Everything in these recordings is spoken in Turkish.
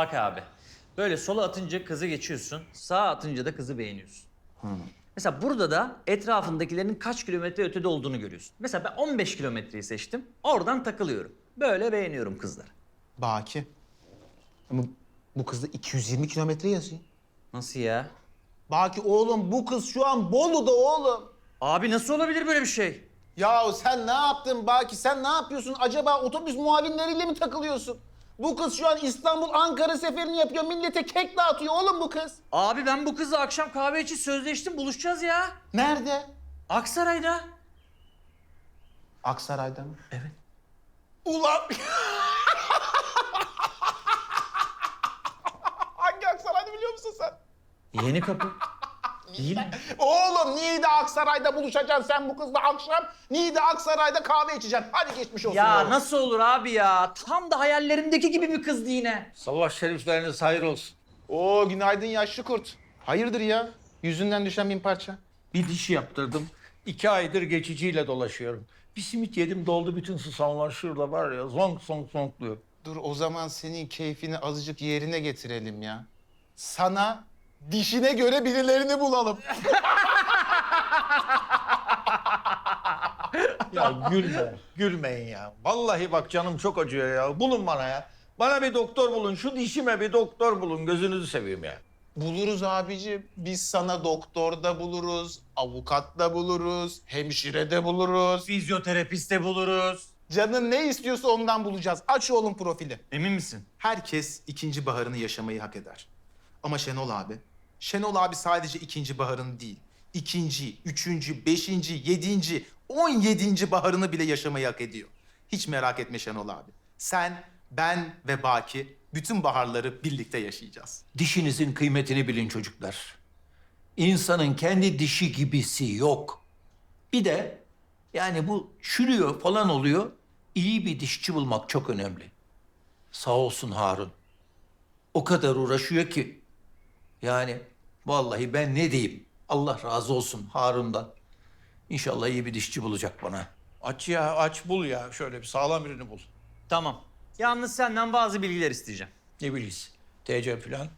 Bak abi. Böyle sola atınca kızı geçiyorsun. Sağa atınca da kızı beğeniyorsun. Mesela burada da etrafındakilerin kaç kilometre ötede olduğunu görüyorsun. Mesela ben 15 kilometreyi seçtim. Oradan takılıyorum. Böyle beğeniyorum kızları. Baki. Ama bu kızda 220 kilometre yazıyor. Nasıl ya? Baki oğlum bu kız şu an Bolu'da oğlum. Abi nasıl olabilir böyle bir şey? Ya sen ne yaptın Baki? Sen ne yapıyorsun? Acaba otobüs muavinleriyle mi takılıyorsun? Bu kız şu an İstanbul Ankara seferini yapıyor. Millete kek dağıtıyor oğlum bu kız. Abi ben bu kızla akşam kahve için sözleştim. Buluşacağız ya. Nerede? Aksaray'da. Aksaray'da mı? Evet. Ulan! Hangi Aksaray'da biliyor musun sen? Yeni kapı. Değil mi? Oğlum Niğde Aksaray'da buluşacaksın sen bu kızla akşam. Niğde Aksaray'da kahve içeceksin. Hadi geçmiş olsun. Ya oğlum. nasıl olur abi ya? Tam da hayallerimdeki gibi bir kızdı yine. Sabah şerifleriniz hayır olsun. Oo günaydın yaşlı kurt. Hayırdır ya? Yüzünden düşen bin parça. Bir diş yaptırdım. İki aydır geçiciyle dolaşıyorum. Bir simit yedim doldu bütün susamlar şurada var ya zonk zonk zonkluyor. Dur o zaman senin keyfini azıcık yerine getirelim ya. Sana dişine göre birilerini bulalım. Ya gülme, gülmeyin ya. Vallahi bak canım çok acıyor ya. Bulun bana ya. Bana bir doktor bulun. Şu dişime bir doktor bulun. Gözünüzü seveyim ya. Buluruz abici. Biz sana doktor da buluruz, avukat da buluruz, hemşire de buluruz. Fizyoterapist de buluruz. Canın ne istiyorsa ondan bulacağız. Aç oğlum profili. Emin misin? Herkes ikinci baharını yaşamayı hak eder. Ama Şenol abi, Şenol abi sadece ikinci baharını değil, ikinci, üçüncü, beşinci, yedinci, on yedinci baharını bile yaşamayı hak ediyor. Hiç merak etme Şenol abi. Sen, ben ve Baki bütün baharları birlikte yaşayacağız. Dişinizin kıymetini bilin çocuklar. İnsanın kendi dişi gibisi yok. Bir de yani bu çürüyor falan oluyor. İyi bir dişçi bulmak çok önemli. Sağ olsun Harun. O kadar uğraşıyor ki. Yani vallahi ben ne diyeyim? Allah razı olsun Harun'dan. İnşallah iyi bir dişçi bulacak bana. Aç ya aç bul ya şöyle bir sağlam birini bul. Tamam. Yalnız senden bazı bilgiler isteyeceğim. Ne bileysin? TC falan.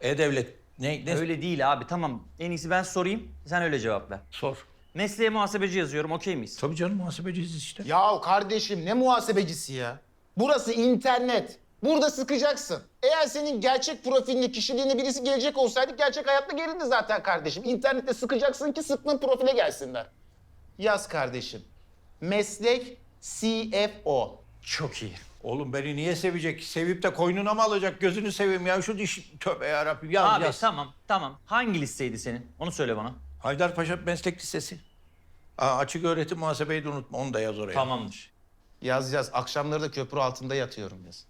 E-Devlet. Ne, ne? Öyle değil abi tamam. En iyisi ben sorayım. Sen öyle cevap ver. Sor. Mesleğe muhasebeci yazıyorum okey miyiz? Tabii canım muhasebeciyiz işte. Ya kardeşim ne muhasebecisi ya? Burası internet. Burada sıkacaksın. Eğer senin gerçek profilini, kişiliğine birisi gelecek olsaydı gerçek hayatta gelirdi zaten kardeşim. İnternette sıkacaksın ki sıktığın profile gelsinler. Yaz kardeşim. Meslek CFO. Çok iyi. Oğlum beni niye sevecek? Sevip de koynuna mı alacak? Gözünü seveyim ya şu diş... Tövbe yarabbim yaz Abi yaz. tamam tamam. Hangi listeydi senin? Onu söyle bana. Haydarpaşa Meslek Lisesi. Aa, açık öğretim muhasebeyi de unutma onu da yaz oraya. Tamamdır. Yaz yaz. Akşamları da köprü altında yatıyorum yaz.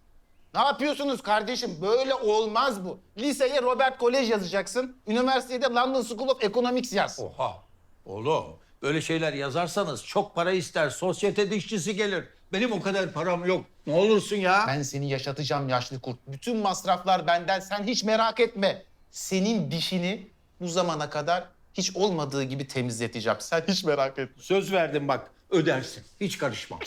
Ne yapıyorsunuz kardeşim? Böyle olmaz bu. Liseye Robert Kolej yazacaksın. Üniversitede London School of Economics yaz. Oha. Oğlum böyle şeyler yazarsanız çok para ister. Sosyete dişçisi gelir. Benim o kadar param yok. Ne olursun ya. Ben seni yaşatacağım yaşlı kurt. Bütün masraflar benden. Sen hiç merak etme. Senin dişini bu zamana kadar hiç olmadığı gibi temizleteceğim. Sen hiç merak etme. Söz verdim bak ödersin. Hiç karışmam.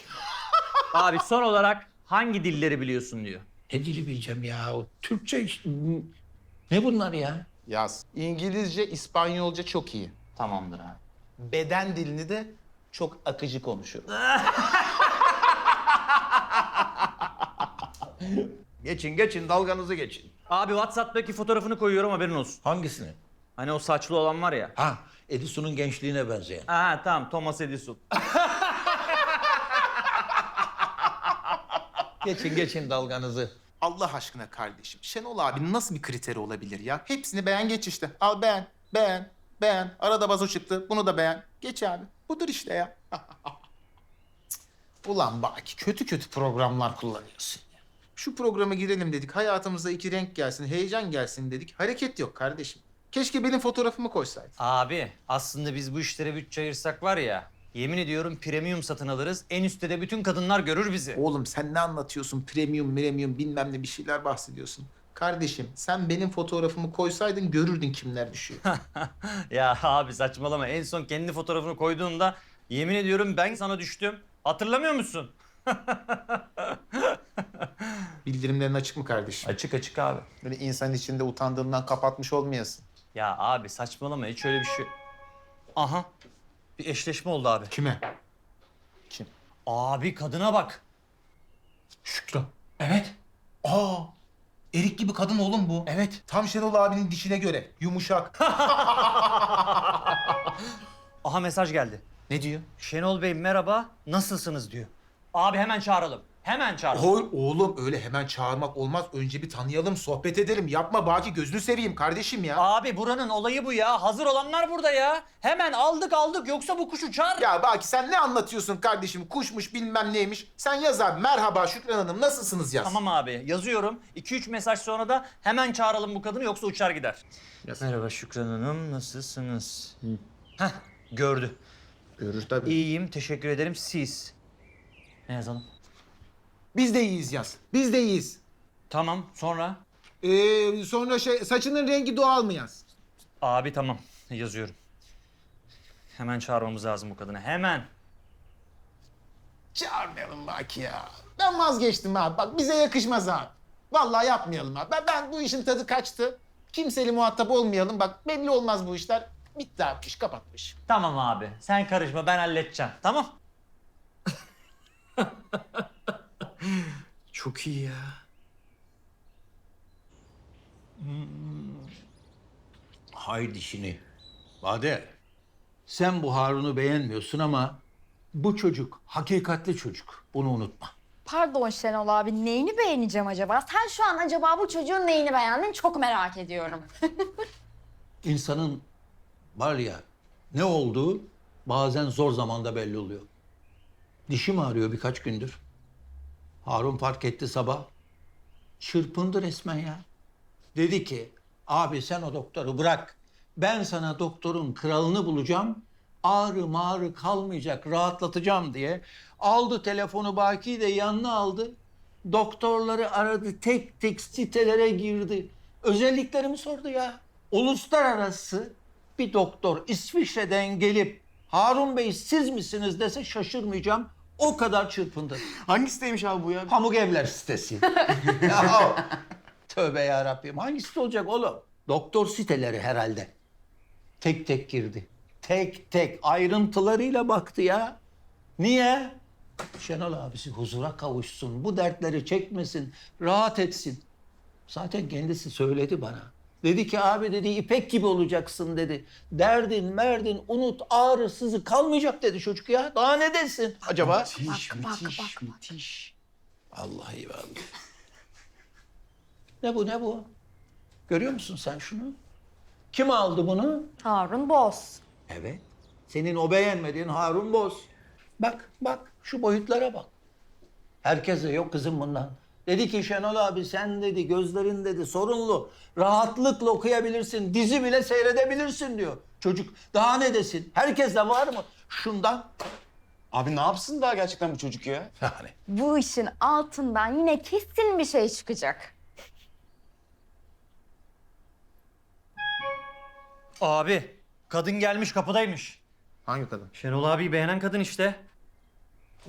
Abi son olarak hangi dilleri biliyorsun diyor. Ne dili bileceğim ya? O Türkçe işte. Ne bunlar ya? Yaz. İngilizce, İspanyolca çok iyi. Tamamdır abi. Beden dilini de çok akıcı konuşuyorum. Geçin geçin dalganızı geçin. Abi WhatsApp'taki fotoğrafını koyuyorum haberin olsun. Hangisini? Hani o saçlı olan var ya. Ha Edison'un gençliğine benzeyen. Ha tamam Thomas Edison. Geçin geçin dalganızı. Allah aşkına kardeşim. Şenol abi nasıl bir kriteri olabilir ya? Hepsini beğen geç işte. Al beğen, beğen, beğen. Arada vazo çıktı. Bunu da beğen. Geç abi. Budur işte ya. Ulan Baki kötü kötü programlar kullanıyorsun ya. Şu programa girelim dedik. Hayatımıza iki renk gelsin, heyecan gelsin dedik. Hareket yok kardeşim. Keşke benim fotoğrafımı koysaydın. Abi aslında biz bu işlere bütçe ayırsak var ya. Yemin ediyorum premium satın alırız. En üstte de bütün kadınlar görür bizi. Oğlum sen ne anlatıyorsun? Premium, premium bilmem ne bir şeyler bahsediyorsun. Kardeşim sen benim fotoğrafımı koysaydın görürdün kimler düşüyor. ya abi saçmalama. En son kendi fotoğrafını koyduğunda yemin ediyorum ben sana düştüm. Hatırlamıyor musun? Bildirimlerin açık mı kardeşim? Açık açık abi. Böyle insan içinde utandığından kapatmış olmayasın. Ya abi saçmalama hiç öyle bir şey... Aha. Bir eşleşme oldu abi. Kime? Kim? Abi kadına bak. Şükran. Evet. Aa, Erik gibi kadın oğlum bu. Evet. Tam Şenol abinin dişine göre. Yumuşak. Aha mesaj geldi. ne diyor? Şenol Bey merhaba, nasılsınız diyor. Abi hemen çağıralım. Hemen çağıralım. Oy, oğlum öyle hemen çağırmak olmaz. Önce bir tanıyalım, sohbet edelim. Yapma Baki gözünü seveyim kardeşim ya. Abi buranın olayı bu ya. Hazır olanlar burada ya. Hemen aldık aldık yoksa bu kuş uçar. Ya Baki sen ne anlatıyorsun kardeşim? Kuşmuş bilmem neymiş. Sen yaz abi. Merhaba Şükran Hanım nasılsınız yaz. Tamam abi yazıyorum. 2-3 mesaj sonra da hemen çağıralım bu kadını yoksa uçar gider. Yaz. Merhaba Şükran Hanım nasılsınız? Heh gördü. Görür tabii. İyiyim teşekkür ederim siz. Ne yazalım? Biz de iyiyiz yaz. Biz de iyiyiz. Tamam sonra? Ee, sonra şey saçının rengi doğal mı yaz? Abi tamam yazıyorum. Hemen çağırmamız lazım bu kadını hemen. Çağırmayalım Baki ya. Ben vazgeçtim abi. Bak bize yakışmaz abi. Vallahi yapmayalım abi. Ben, ben bu işin tadı kaçtı. Kimseyle muhatap olmayalım. Bak belli olmaz bu işler. Bitti abi iş kapatmış. Tamam abi sen karışma ben halledeceğim tamam. Çok iyi ya. Hay dişini. Bade, sen bu Harun'u beğenmiyorsun ama bu çocuk hakikatli çocuk. Bunu unutma. Pardon Şenol abi neyini beğeneceğim acaba? Sen şu an acaba bu çocuğun neyini beğendin çok merak ediyorum. İnsanın var ya ne olduğu bazen zor zamanda belli oluyor. Dişim ağrıyor birkaç gündür. Harun fark etti sabah. Çırpındı resmen ya. Dedi ki abi sen o doktoru bırak. Ben sana doktorun kralını bulacağım. Ağrı mağrı kalmayacak rahatlatacağım diye. Aldı telefonu Baki de yanına aldı. Doktorları aradı tek tek sitelere girdi. Özelliklerimi sordu ya. Uluslararası bir doktor İsviçre'den gelip Harun Bey siz misiniz dese şaşırmayacağım. O kadar çırpındı. Hangi siteymiş abi bu ya? Pamuk Evler sitesi. ya, tövbe ya Rabbim. Hangisi olacak oğlum? Doktor siteleri herhalde. Tek tek girdi. Tek tek ayrıntılarıyla baktı ya. Niye? Şenol abisi huzura kavuşsun, bu dertleri çekmesin, rahat etsin. Zaten kendisi söyledi bana. Dedi ki abi dedi ipek gibi olacaksın dedi. Derdin merdin unut ağrı sızı kalmayacak dedi çocuk ya. Daha ne desin acaba? Müthiş, Bak, bak, müthiş, bak, bak. müthiş. Vallahi vallahi. Ne bu ne bu? Görüyor musun sen şunu? Kim aldı bunu? Harun Boz. Evet. Senin o beğenmediğin Harun Boz. Bak bak şu boyutlara bak. Herkese yok kızım bundan. Dedi ki Şenol abi sen dedi gözlerin dedi sorunlu. Rahatlıkla okuyabilirsin. Dizi bile seyredebilirsin diyor. Çocuk daha ne desin? Herkes de var mı? Şundan. Abi ne yapsın daha gerçekten bu çocuk ya? Yani. Bu işin altından yine kesin bir şey çıkacak. Abi kadın gelmiş kapıdaymış. Hangi kadın? Şenol abi beğenen kadın işte.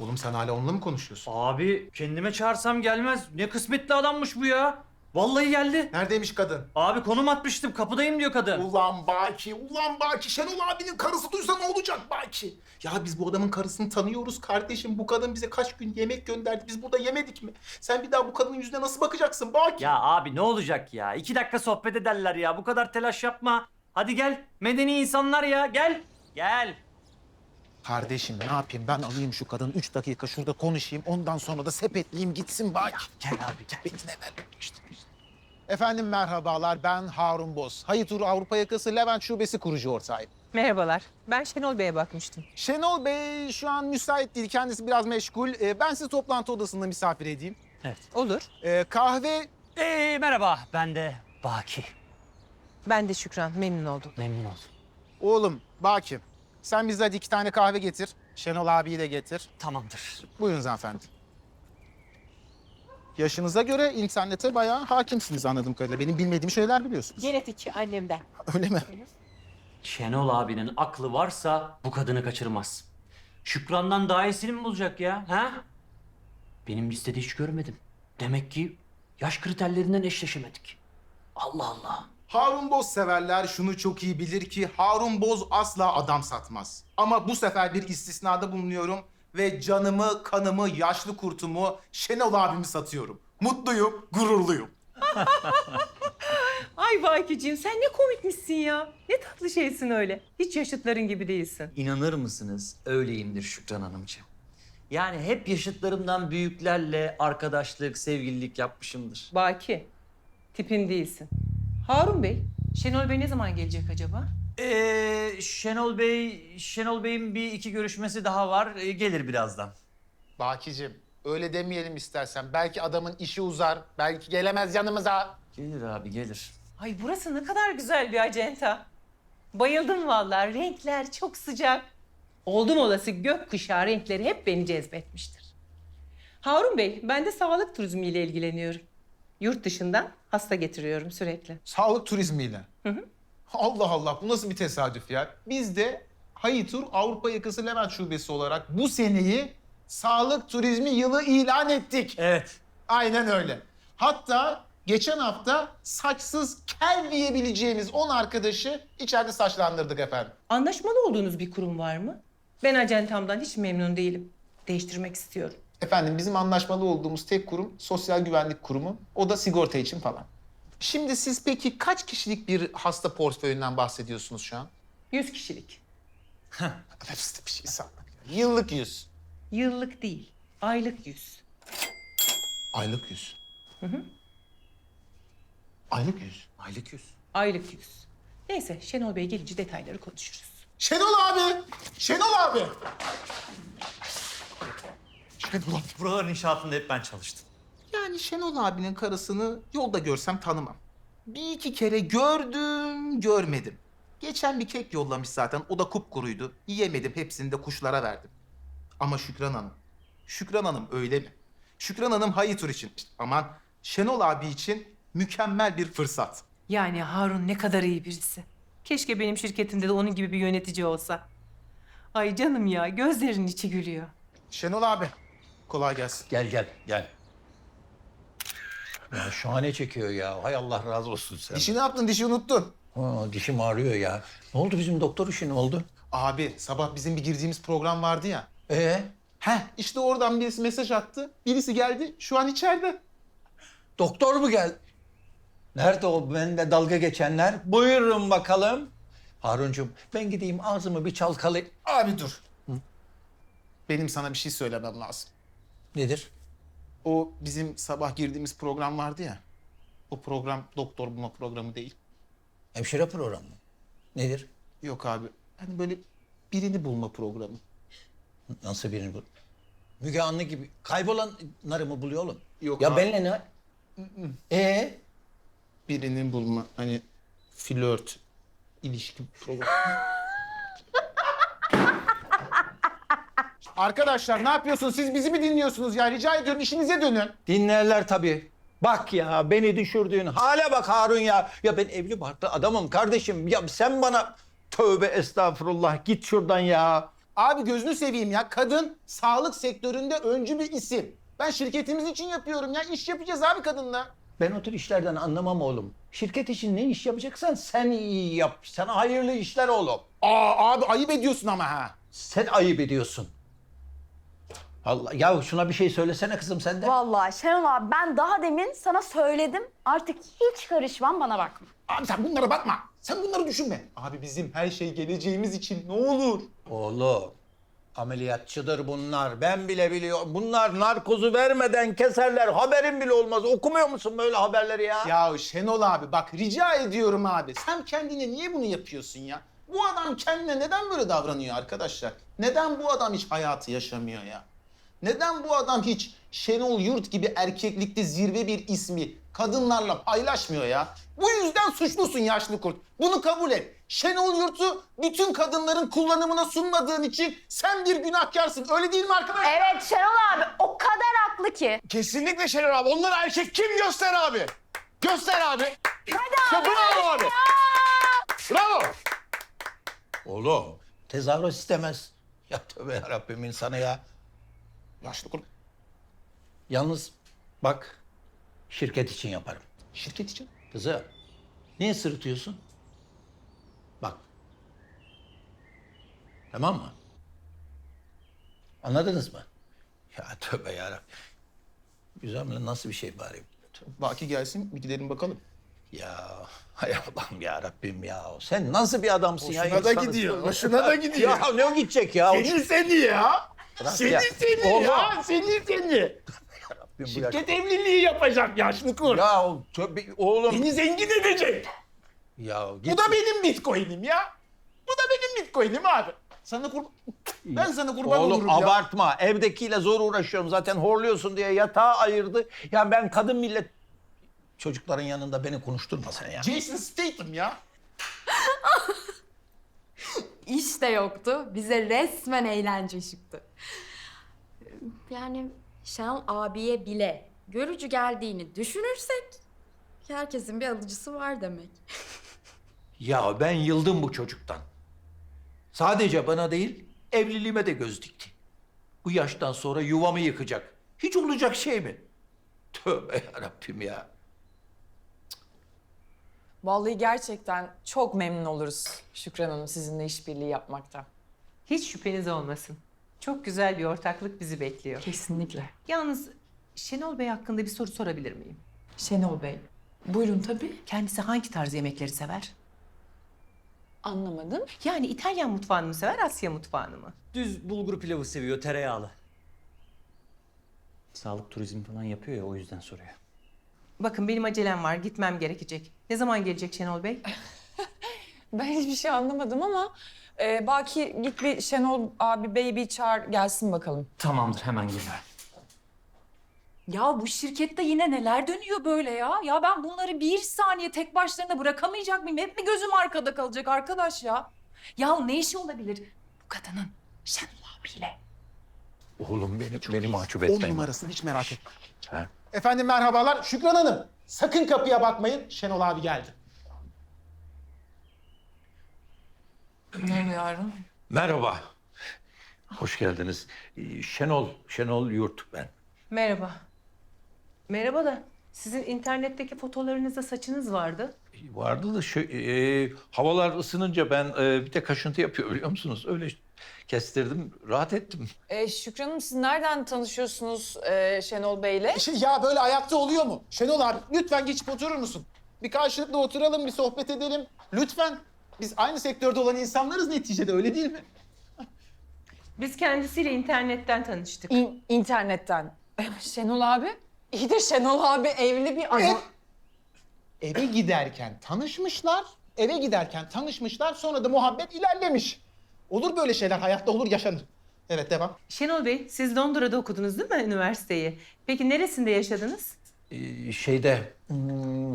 Oğlum sen hala onunla mı konuşuyorsun? Abi kendime çağırsam gelmez. Ne kısmetli adammış bu ya. Vallahi geldi. Neredeymiş kadın? Abi konum atmıştım kapıdayım diyor kadın. Ulan Baki, ulan Baki. Şenol abinin karısı duysa ne olacak Baki? Ya biz bu adamın karısını tanıyoruz kardeşim. Bu kadın bize kaç gün yemek gönderdi. Biz burada yemedik mi? Sen bir daha bu kadının yüzüne nasıl bakacaksın Baki? Ya abi ne olacak ya? İki dakika sohbet ederler ya. Bu kadar telaş yapma. Hadi gel. Medeni insanlar ya. Gel. Gel. Kardeşim ne yapayım ben alayım şu kadını üç dakika şurada konuşayım ondan sonra da sepetleyeyim gitsin Baki. Gel abi gel. Bekle ver işte. Efendim merhabalar ben Harun Boz. Hayitur Avrupa Yakası Levent Şubesi kurucu ortağıyım. Merhabalar. Ben Şenol Bey'e bakmıştım. Şenol Bey şu an müsait değil kendisi biraz meşgul. Ee, ben sizi toplantı odasında misafir edeyim. Olur. Ee, kahve Ee, merhaba. Ben de Baki. Ben de Şükran. Memnun oldum. Memnun oldum. oğlum Baki. Sen bize hadi iki tane kahve getir. Şenol abiyi de getir. Tamamdır. Buyurun hanımefendi. Yaşınıza göre internete bayağı hakimsiniz anladığım kadarıyla. Benim bilmediğim şeyler biliyorsunuz. Genetik annemden. Öyle mi? Şenol abinin aklı varsa bu kadını kaçırmaz. Şükran'dan daha iyisini mi bulacak ya? Ha? Benim listede hiç görmedim. Demek ki Yaş kriterlerinden eşleşemedik. Allah Allah. Harun Boz severler şunu çok iyi bilir ki Harun Boz asla adam satmaz. Ama bu sefer bir istisnada bulunuyorum ve canımı, kanımı, yaşlı kurtumu Şenol abimi satıyorum. Mutluyum, gururluyum. Ay Bakiciğim sen ne komikmişsin ya. Ne tatlı şeysin öyle. Hiç yaşıtların gibi değilsin. İnanır mısınız? Öyleyimdir Şükran Hanımcığım. Yani hep yaşıtlarımdan büyüklerle arkadaşlık, sevgililik yapmışımdır. Baki, tipin değilsin. Harun Bey, Şenol Bey ne zaman gelecek acaba? Ee, Şenol Bey, Şenol Bey'in bir iki görüşmesi daha var. Ee, gelir birazdan. Bakicim öyle demeyelim istersen. Belki adamın işi uzar. Belki gelemez yanımıza. Gelir abi gelir. Ay burası ne kadar güzel bir acenta. Bayıldım vallahi. Renkler çok sıcak. Oldum olası gökkuşağı renkleri hep beni cezbetmiştir. Harun Bey, ben de sağlık turizmiyle ilgileniyorum. Yurt dışından hasta getiriyorum sürekli. Sağlık turizmiyle. Allah Allah bu nasıl bir tesadüf ya? Biz de Hayitur Avrupa Yakası Levent Şubesi olarak bu seneyi sağlık turizmi yılı ilan ettik. Evet. Aynen öyle. Hatta geçen hafta saçsız kel diyebileceğimiz 10 arkadaşı içeride saçlandırdık efendim. Anlaşmalı olduğunuz bir kurum var mı? Ben acentamdan hiç memnun değilim. Değiştirmek istiyorum. Efendim bizim anlaşmalı olduğumuz tek kurum Sosyal Güvenlik Kurumu. O da sigorta için falan. Şimdi siz peki kaç kişilik bir hasta portföyünden bahsediyorsunuz şu an? 100 kişilik. Hepsi bir şey sanmak. Yıllık yüz. Yıllık değil, aylık 100. Aylık yüz. Aylık yüz. Aylık yüz. Aylık 100. Neyse Şenol Bey gelince detayları konuşuruz. Şenol abi! Şenol abi! Şenol abi. Buraların inşaatında hep ben çalıştım. Yani Şenol abinin karısını yolda görsem tanımam. Bir iki kere gördüm, görmedim. Geçen bir kek yollamış zaten. O da kupkuruydu. Yiyemedim. Hepsini de kuşlara verdim. Ama Şükran Hanım. Şükran Hanım öyle mi? Şükran Hanım Hayitur için. İşte aman Şenol abi için mükemmel bir fırsat. Yani Harun ne kadar iyi birisi. Keşke benim şirketimde de onun gibi bir yönetici olsa. Ay canım ya gözlerinin içi gülüyor. Şenol abi. Kolay gelsin. Gel gel gel. Ya şahane çekiyor ya. Hay Allah razı olsun sen. Dişi ne yaptın? Dişi unuttun. Ha, dişim ağrıyor ya. Ne oldu bizim doktor işi ne oldu? Abi sabah bizim bir girdiğimiz program vardı ya. Ee, Heh işte oradan birisi mesaj attı. Birisi geldi. Şu an içeride. doktor mu geldi? Nerede o benimle dalga geçenler? Buyurun bakalım. Haruncuğum ben gideyim ağzımı bir çalkalayayım. Abi dur. Benim sana bir şey söylemem lazım. Nedir? O bizim sabah girdiğimiz program vardı ya. O program doktor bulma programı değil. Hemşire programı mı? Nedir? Yok abi. Hani böyle birini bulma programı. Nasıl birini bu? Müge Anlı gibi kaybolanları mı buluyor oğlum? Yok Ya abi. benimle ne? Ee? Birini bulma hani flört, ilişki programı. Arkadaşlar ne yapıyorsunuz? Siz bizi mi dinliyorsunuz ya? Rica ediyorum işinize dönün. Dinlerler tabii. Bak ya beni düşürdüğün hale bak Harun ya. Ya ben evli barklı adamım kardeşim. Ya sen bana tövbe estağfurullah git şuradan ya. Abi gözünü seveyim ya. Kadın sağlık sektöründe öncü bir isim. Ben şirketimiz için yapıyorum ya. İş yapacağız abi kadınla. Ben o tür işlerden anlamam oğlum. Şirket için ne iş yapacaksan sen iyi yap. Sana hayırlı işler oğlum. Aa abi ayıp ediyorsun ama ha. Sen ayıp ediyorsun. Allah ya şuna bir şey söylesene kızım sen de. Vallahi Şenol abi ben daha demin sana söyledim. Artık hiç karışmam bana bakma. Abi sen bunlara bakma. Sen bunları düşünme. Abi bizim her şey geleceğimiz için ne olur. Oğlum ameliyatçıdır bunlar. Ben bile biliyorum. Bunlar narkozu vermeden keserler. Haberin bile olmaz. Okumuyor musun böyle haberleri ya? Ya Şenol abi bak rica ediyorum abi. Sen kendine niye bunu yapıyorsun ya? Bu adam kendine neden böyle davranıyor arkadaşlar? Neden bu adam hiç hayatı yaşamıyor ya? Neden bu adam hiç Şenol Yurt gibi erkeklikte zirve bir ismi kadınlarla paylaşmıyor ya? Bu yüzden suçlusun yaşlı kurt. Bunu kabul et. Şenol Yurt'u bütün kadınların kullanımına sunmadığın için sen bir günahkarsın. Öyle değil mi arkadaşlar? Evet Şenol abi o kadar haklı ki. Kesinlikle Şener abi. Onlar erkek kim göster abi. Göster abi. Hadi abi. Bravo abi. Bravo. Oğlum tezahürat istemez. Ya tövbe yarabbim insanı ya. Yaşlı kurt. Yalnız bak Şirket için yaparım. Şirket için. Kızım, niye sırıtıyorsun? Bak. Tamam mı? Anladınız mı? Ya tövbe yarabbim. Güzel mi? Nasıl bir şey bari? Baki gelsin bir gidelim bakalım. Ya hay Allah'ım ya Rabbim ya. Sen nasıl bir adamsın ya? Hoşuna da İnsanı- gidiyor, hoşuna da gidiyor. Ya ne o gidecek ya? Seni seni ya. Seni ya. seni Oğlum. ya. Seni seni. Rabbim Şirket evliliği yapacak yaşlı kur. Ya o oğlum. Beni zengin edecek. Ya git. Bu da benim bitcoin'im ya. Bu da benim bitcoin'im abi. Sana kur... Ben sana kurban Oğlum olurum ya. abartma. Evdekiyle zor uğraşıyorum zaten horluyorsun diye yatağı ayırdı. Ya ben kadın millet çocukların yanında beni konuşturma sen ya. Jason Statham ya. İş de yoktu. Bize resmen eğlence çıktı. Yani Şenol abiye bile görücü geldiğini düşünürsek herkesin bir alıcısı var demek. Ya ben yıldım bu çocuktan. Sadece bana değil, evliliğime de göz dikti. Bu yaştan sonra yuvamı yıkacak. Hiç olacak şey mi? Tövbe yarabbim ya. Vallahi gerçekten çok memnun oluruz Şükran Hanım sizinle işbirliği yapmaktan. Hiç şüpheniz olmasın. Çok güzel bir ortaklık bizi bekliyor. Kesinlikle. Yalnız Şenol Bey hakkında bir soru sorabilir miyim? Şenol Bey. Buyurun tabii. Kendisi hangi tarz yemekleri sever? Anlamadım. Yani İtalyan mutfağını mı sever, Asya mutfağını mı? Düz bulgur pilavı seviyor, tereyağlı. Sağlık turizmi falan yapıyor ya o yüzden soruyor. Bakın benim acelem var, gitmem gerekecek. Ne zaman gelecek Şenol Bey? Ben hiçbir şey anlamadım ama e, Baki git bir Şenol abi bey bir çağır gelsin bakalım. Tamamdır hemen geliyorum. Ya bu şirkette yine neler dönüyor böyle ya? Ya ben bunları bir saniye tek başlarına bırakamayacak mıyım? Hep mi gözüm arkada kalacak arkadaş ya? Ya ne işi olabilir bu kadının Şenol abiyle? Oğlum beni, beni mahcup On etmeyin. numarasını hiç merak etme. Efendim merhabalar. Şükran Hanım. Sakın kapıya bakmayın. Şenol abi geldi. Merhaba yavrum. Merhaba. Hoş geldiniz. Ee, Şenol, Şenol Yurt ben. Merhaba. Merhaba da sizin internetteki fotolarınızda saçınız vardı. Vardı da şu e, havalar ısınınca ben e, bir de kaşıntı yapıyor biliyor musunuz? Öyle kestirdim, rahat ettim. E, Şükran Hanım siz nereden tanışıyorsunuz e, Şenol Bey'le? Şey, ya böyle ayakta oluyor mu? Şenol abi lütfen geçip oturur musun? Bir karşılıklı oturalım, bir sohbet edelim. Lütfen. Biz aynı sektörde olan insanlarız neticede öyle değil mi? Biz kendisiyle internetten tanıştık. İn- internetten. Şenol abi? İyi de Şenol abi evli bir adam. Eve giderken tanışmışlar. Eve giderken tanışmışlar. Sonra da muhabbet ilerlemiş. Olur böyle şeyler. Hayatta olur, yaşanır. Evet devam. Şenol Bey, siz Londra'da okudunuz değil mi üniversiteyi? Peki neresinde yaşadınız? Ee, şeyde hmm,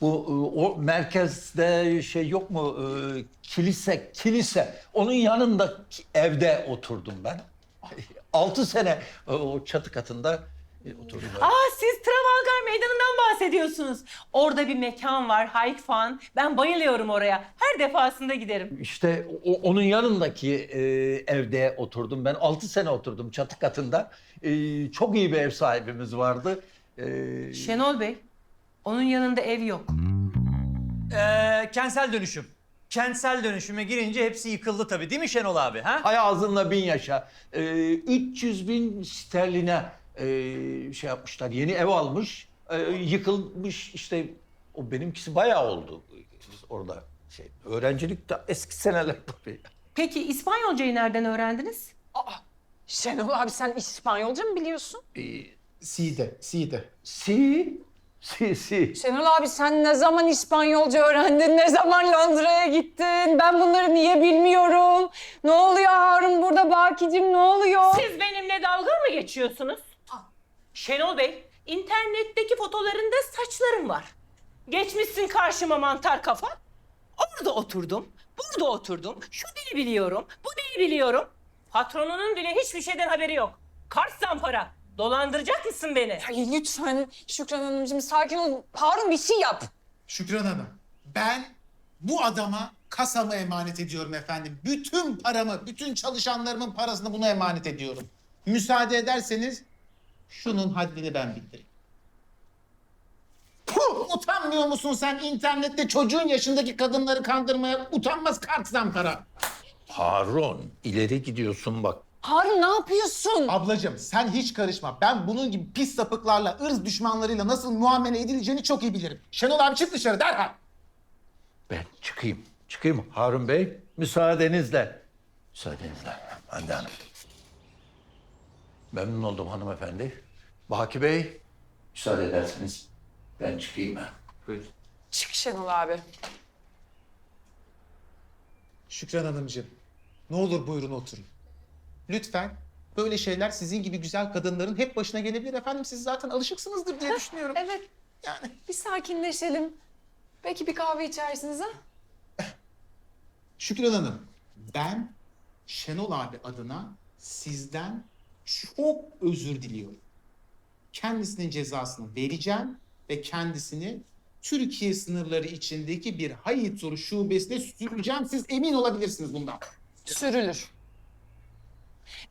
bu e, o merkezde şey yok mu Ee, kilise kilise onun yanında evde oturdum ben. Altı sene e, o çatı katında e, oturdum. ben. Aa siz Trafalgar Meydanı'ndan bahsediyorsunuz. Orada bir mekan var, Hyde Fan. Ben bayılıyorum oraya. Her defasında giderim. İşte o- onun yanındaki e, evde oturdum ben. Altı sene oturdum çatı katında. E, çok iyi bir ev sahibimiz vardı. E, Şenol Bey, onun yanında ev yok. Ee, kentsel dönüşüm. Kentsel dönüşüme girince hepsi yıkıldı tabii değil mi Şenol abi? Ha? Hay ağzınla bin yaşa. Ee, 300 bin sterline e, şey yapmışlar. Yeni ev almış. e, yıkılmış işte. O benimkisi bayağı oldu. Orada şey öğrencilik de eski seneler tabii. Peki İspanyolcayı nereden öğrendiniz? Şenol abi sen İspanyolca mı biliyorsun? Ee, Side, side. si, si, si. Şenol abi sen ne zaman İspanyolca öğrendin? Ne zaman Londra'ya gittin? Ben bunları niye bilmiyorum? Ne oluyor Harun burada Bakicim ne oluyor? Siz benimle dalga mı geçiyorsunuz? Şenol Bey, internetteki fotolarında saçlarım var. Geçmişsin karşıma mantar kafa. Orada oturdum, burada oturdum. Şu dili biliyorum, bu dili biliyorum. Patronunun bile hiçbir şeyden haberi yok. Kart zampara. Dolandıracak mısın beni? Ay lütfen Şükran Hanımcığım sakin ol. Harun bir şey yap. Şükran Hanım, ben bu adama kasamı emanet ediyorum efendim. Bütün paramı, bütün çalışanlarımın parasını buna emanet ediyorum. Müsaade ederseniz şunun haddini ben bildireyim. Utanmıyor musun sen internette çocuğun yaşındaki kadınları kandırmaya utanmaz kart zampara? Harun ileri gidiyorsun bak. Harun ne yapıyorsun? Ablacığım sen hiç karışma. Ben bunun gibi pis sapıklarla, ırz düşmanlarıyla nasıl muamele edileceğini çok iyi bilirim. Şenol abi çık dışarı derhal. Ben çıkayım. Çıkayım Harun Bey. Müsaadenizle. Müsaadenizle. Hande Hanım. Memnun oldum hanımefendi. Baki Bey. Müsaade ederseniz ben çıkayım ben. Buyurun. Çık Şenol abi. Şükran Hanımcığım, ne olur buyurun oturun. Lütfen. Böyle şeyler sizin gibi güzel kadınların hep başına gelebilir efendim. Siz zaten alışıksınızdır diye düşünüyorum. Evet Yani bir sakinleşelim. Belki bir kahve içersiniz ha? Şükran Hanım, ben Şenol abi adına sizden çok özür diliyorum. Kendisinin cezasını vereceğim ve kendisini Türkiye sınırları içindeki bir Hayitur şubesine süreceğim. Siz emin olabilirsiniz bundan. Sürülür.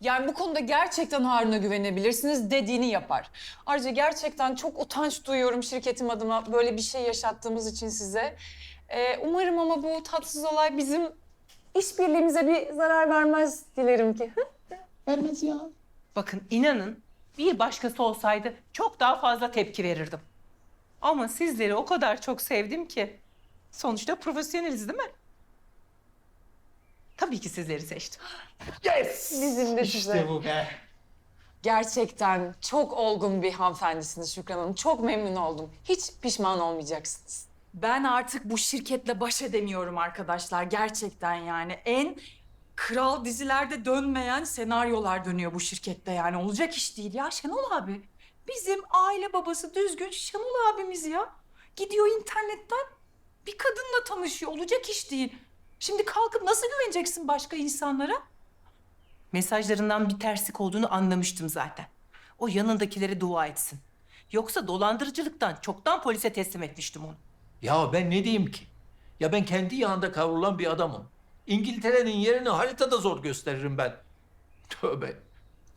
Yani bu konuda gerçekten Harun'a güvenebilirsiniz. Dediğini yapar. Ayrıca gerçekten çok utanç duyuyorum şirketim adıma böyle bir şey yaşattığımız için size. Ee, umarım ama bu tatsız olay bizim işbirliğimize bir zarar vermez dilerim ki. Vermez ya. Bakın inanın bir başkası olsaydı çok daha fazla tepki verirdim. Ama sizleri o kadar çok sevdim ki. Sonuçta profesyoneliz değil mi? Tabii ki sizleri seçtim. Bizim de size. İşte bu be. Gerçekten çok olgun bir hanımefendisiniz Şükran Hanım. Çok memnun oldum. Hiç pişman olmayacaksınız. Ben artık bu şirketle baş edemiyorum arkadaşlar. Gerçekten yani en kral dizilerde dönmeyen senaryolar dönüyor bu şirkette yani. Olacak iş değil ya Şenol abi. Bizim aile babası düzgün Şenol abimiz ya. Gidiyor internetten bir kadınla tanışıyor. Olacak iş değil. Şimdi kalkıp nasıl güveneceksin başka insanlara? Mesajlarından bir terslik olduğunu anlamıştım zaten. O yanındakilere dua etsin. Yoksa dolandırıcılıktan çoktan polise teslim etmiştim onu. Ya ben ne diyeyim ki? Ya ben kendi yağında kavrulan bir adamım. İngiltere'nin yerini haritada zor gösteririm ben. Tövbe.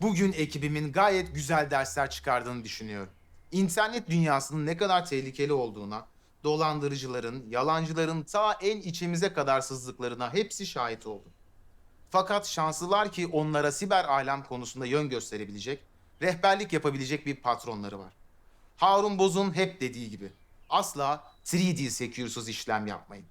Bugün ekibimin gayet güzel dersler çıkardığını düşünüyorum. İnternet dünyasının ne kadar tehlikeli olduğuna, dolandırıcıların, yalancıların ta en içimize kadar sızdıklarına hepsi şahit oldu. Fakat şanslılar ki onlara siber alem konusunda yön gösterebilecek, rehberlik yapabilecek bir patronları var. Harun Boz'un hep dediği gibi asla 3D secure'suz işlem yapmayın.